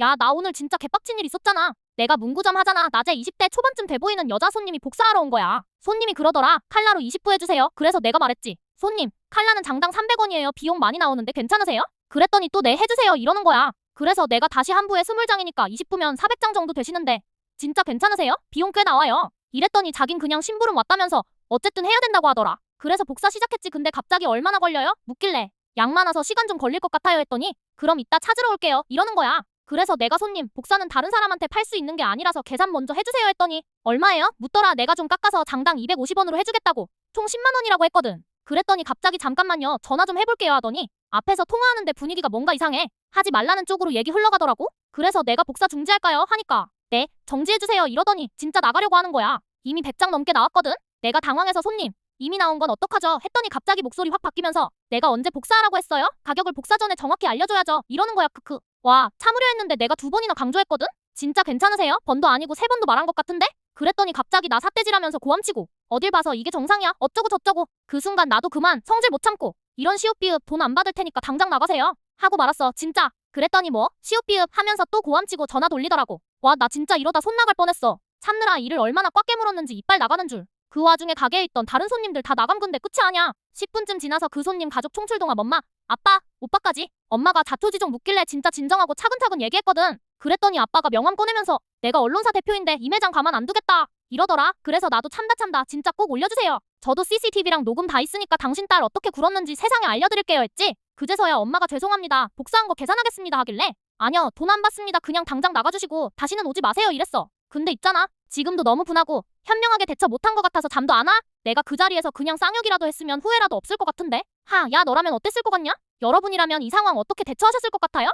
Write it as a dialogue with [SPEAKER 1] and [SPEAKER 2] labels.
[SPEAKER 1] 야, 나 오늘 진짜 개빡친 일 있었잖아. 내가 문구점 하잖아. 낮에 20대 초반쯤 돼 보이는 여자 손님이 복사하러 온 거야. 손님이 그러더라. 칼라로 20부 해주세요. 그래서 내가 말했지. 손님, 칼라는 장당 300원이에요. 비용 많이 나오는데 괜찮으세요? 그랬더니 또 네 해주세요. 이러는 거야. 그래서 내가 다시 한 부에 20장이니까 20부면 400장 정도 되시는데 진짜 괜찮으세요? 비용 꽤 나와요. 이랬더니 자긴 그냥 심부름 왔다면서 어쨌든 해야 된다고 하더라. 그래서 복사 시작했지. 근데 갑자기 얼마나 걸려요? 묻길래 양 많아서 시간 좀 걸릴 것 같아요 했더니 그럼 이따 찾으러 올게요. 이러는 거야. 그래서 내가 손님 복사는 다른 사람한테 팔 수 있는 게 아니라서 계산 먼저 해주세요 했더니 얼마예요? 묻더라 내가 좀 깎아서 장당 250원으로 해주겠다고 총 10만 원이라고 했거든. 그랬더니 갑자기 잠깐만요 전화 좀 해볼게요 하더니 앞에서 통화하는데 분위기가 뭔가 이상해. 하지 말라는 쪽으로 얘기 흘러가더라고. 그래서 내가 복사 중지할까요? 하니까 네 정지해주세요 이러더니 진짜 나가려고 하는 거야. 이미 100장 넘게 나왔거든. 내가 당황해서 손님 이미 나온 건 어떡하죠? 했더니 갑자기 목소리 확 바뀌면서 내가 언제 복사하라고 했어요? 가격을 복사 전에 정확히 알려줘야죠. 이러는 거야 크크. 와 참으려 했는데 내가 두 번이나 강조했거든? 진짜 괜찮으세요? 번도 아니고 세 번도 말한 것 같은데? 그랬더니 갑자기 나 삿대질하면서 고함치고 어딜 봐서 이게 정상이야? 어쩌고 저쩌고. 그 순간 나도 그만 성질 못 참고. 이런 시옷비읍 돈 안 받을 테니까 당장 나가세요. 하고 말았어. 진짜. 그랬더니 뭐? 시옷비읍 하면서 또 고함치고 전화 돌리더라고. 와 나 진짜 이러다 손 나갈 뻔했어. 참느라 이를 얼마나 꽉 깨물었는지 이빨 나가는 줄 그 와중에 가게에 있던 다른 손님들 다 나감 근데 끝이 아니야. 10분쯤 지나서 그 손님 가족 총출동함 엄마 아빠 오빠까지. 엄마가 자초지종 묻길래 진짜 진정하고 차근차근 얘기했거든. 그랬더니 아빠가 명함 꺼내면서 내가 언론사 대표인데 이 매장 가만 안 두겠다. 이러더라. 그래서 나도 참다 참다 진짜 꼭 올려주세요. 저도 CCTV랑 녹음 다 있으니까 당신 딸 어떻게 굴었는지 세상에 알려드릴게요 했지. 그제서야 엄마가 죄송합니다. 복사한 거 계산하겠습니다 하길래 아니요 돈 안 받습니다. 그냥 당장 나가주시고 다시는 오지 마세요 이랬어. 근데 있잖아. 지금도 너무 분하고 현명하게 대처 못한 것 같아서 잠도 안 와? 내가 그 자리에서 그냥 쌍욕이라도 했으면 후회라도 없을 것 같은데 하 야 너라면 어땠을 것 같냐? 여러분이라면 이 상황 어떻게 대처하셨을 것 같아요?